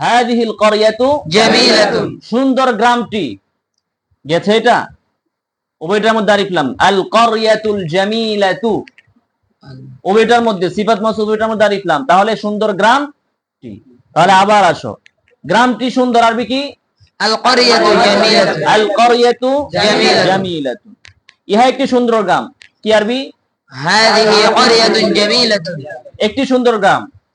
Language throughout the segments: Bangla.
হাদিহিল করিয়াতু জামিলাতুন সুন্দর গ্রামটি। গেছে এটা? ওবেটার মধ্যে আরিফলাম আল করিয়াতুল জামিলাতু। ওবেটার মধ্যে সিফাত মাসুদ ওবেটার মধ্যে আরিফলাম তাহলে সুন্দর গ্রামটি। তাহলে আবার আসো। গ্রামটি সুন্দর আরবি কি? আল করিয়াতু আল করিয়াতু ইহা একটি সুন্দর গ্রাম। কি আরবি? হাদিহি করিয়াতুন জামিলাতুন একটি সুন্দর গ্রাম।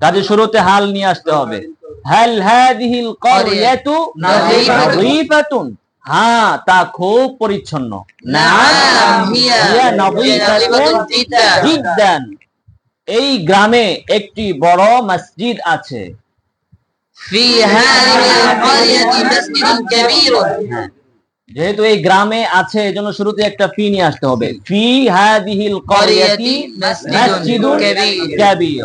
কাজে শুরুতে হাল নিয়ে আসতে হবে। হাল হাদিহিল হ্যাঁ তা খুব পরিচ্ছন্ন। এই গ্রামে একটি বড় মসজিদ আছে। যেহেতু এই গ্রামে আছে এজন্য শুরুতে একটা ফি নিয়ে আসতে হবে। ফি হাদিহিল ক্বরিয়াতি মসজিদুন কাবীর।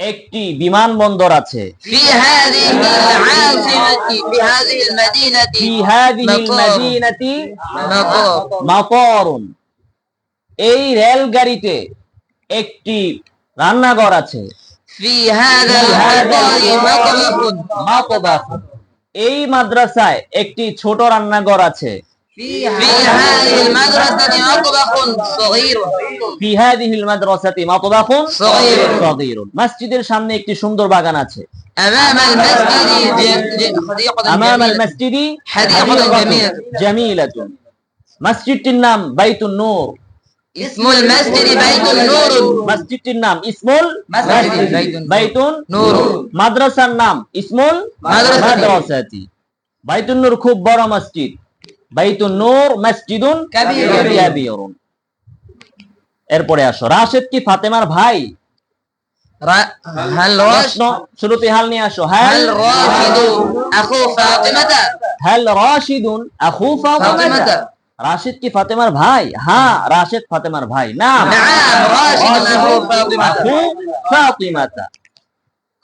একটি বিমানবন্দর আছে। এই রেলগাড়িতে একটি রান্নাঘর আছে। এই মাদ্রাসায় একটি ছোট রান্নাঘর আছে। في هذه المدرسة مطبخ صغير في هذه المدرسة مطبخ صغير. صغير মসজিদের সামনে একটি সুন্দর বাগান আছে أمام المسجد ج- ج- حديقة أمام جميلة. المسجد حديقة جميلة. جميلة মসজিদটির নাম বাইতুন নূর اسم المسجد بيت النور মসজিদটির নাম ইসমুল مسجد بيت বাইতুন নূর। মাদ্রাসার নাম ইসমুল মাদ্রাসাতি। মাদ্রাসাতি বাইতুন নূর খুব বড় মসজিদ বাইতুন নূর মসজিদুন কাবীরুন। কাবীরুন এরপরে আসো রাশেদ কি ফাতেমার ভাই را- هل প্রশ্ন راشد শুরুতে হাল নিয়ে আসো হ্যাল هل راشد أخو فاطمة হ্যাল রাশিদুন আখু ফাতেমা ফাতেমাতা। রাশিদ কি ফাতেমার ভাই হ্যাঁ রাশেদ ফাতেমার ভাই নাম نعم راشد أخو فاطمة আখু ফাতিমাতা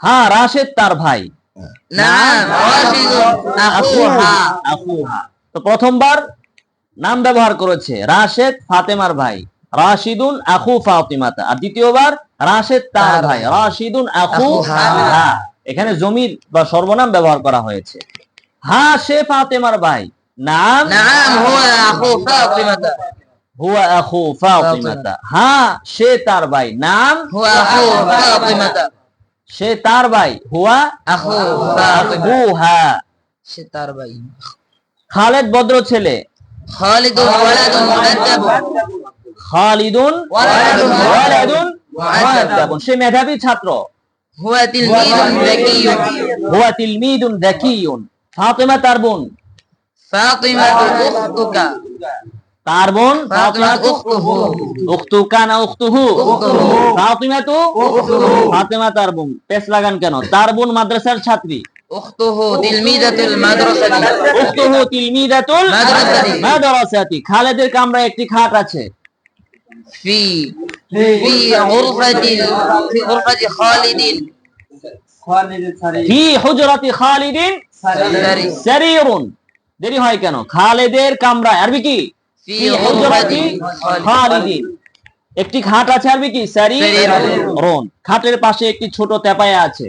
হ্যাঁ রাশেদ তার ভাই نعم راشد أخوها আখুহা তো প্রথমবার নাম ব্যবহার করেছে রাশেদ ফাতেমার ভাই রাশিদুন আখু ফাতিমাতা। আর দ্বিতীয়বার রাশেদ তার ভাই। রাশিদুন আখু হা। এখানে জমির বা সর্বনাম ব্যবহার করা হয়েছে। হা সে ফাতেমার ভাই। নাম? নাম হুয়া আখু ফাতিমাতা। হুয়া আখু ফাতিমাতা। হা সে তার ভাই। নাম? হুয়া আখু ফাতিমাতা। সে তার ভাই। হুয়া? আখু ফাতিমাতা। সে তার ভাই। খালেদ ভদ্র ছেলে। খালিদ ওয়ালাদুন মুনাদ্দাব খালিদুন ওয়ালাদুন ওয়ালাদুন মুআদ্দাবুন। মুআদ্দাবুন। সে মেধাবী ছাত্র هو تلميذ ذكي হুয়া তিলমিদুন যাকিয়ুন ফাতেমা তার বোন فاطمة أختك তার বোন فاطمة أخته উখতুকা না উখতুহু উখতুহু। ফাতিমা তো ফাতেমা তার বোন পেস লাগান কেন তার বোন মাদ্রাসার ছাত্রী أخته تلميذة المدرسة উখতুহু তিলমিদাতুল মাদ্রাসাতি। মাদ্রাসাতি খালেদের কামরায় একটি খাট আছে في في غرفة في غرفة خالد ফি হুজরাতি খালিদিন سري সারিরুন দেরি হয় কেন খালেদের কামরায় আরবি কি في ফি غرفة হুজরাতি খালিদিন একটি খাট আছে আরবি কি সারি সারিরুন। রোন খাটের পাশে একটি ছোট তেপায়া আছে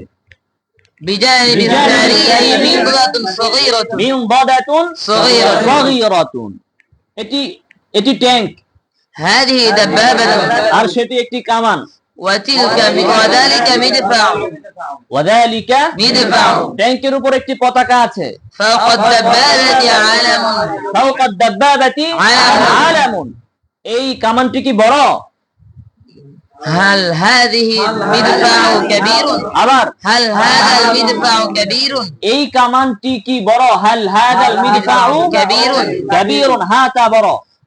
بجانب بجانب السرير مبرة صغيرة মিন বাদাতুন صغيرة সাগীরাতুন এটি এটি ট্যাঙ্ক هذه دبابة আর সেটি একটি কামান وتلك وذلك مدفع ওয়াদালিকা مدفع ট্যাঙ্কের উপর একটি পতাকা আছে فوق الدبابة علم ফাওকা দাব্বাবাতি আলামুন। আলামুন এই কামানটি কি বড় هل هذه مدفع كبير আবার هل هذا المدفع كبير এই কামানটি কি বড় হাল হাদাল মিদফাউ কাবীরুন। কাবীরুন হাতা বড়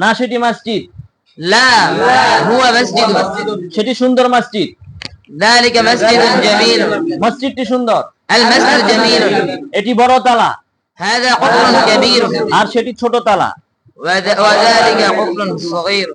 না সেটি মসজিদ। লা হুয়া মসজিদ। সেটি সুন্দর মসজিদ। দালিকা মসজিদুন মসজিদটি সুন্দর। আল মসজিদ এটি বড় তালা। হাদা আর সেটি ছোট তালা। ওয়াদালিকা কবরুন সগীর।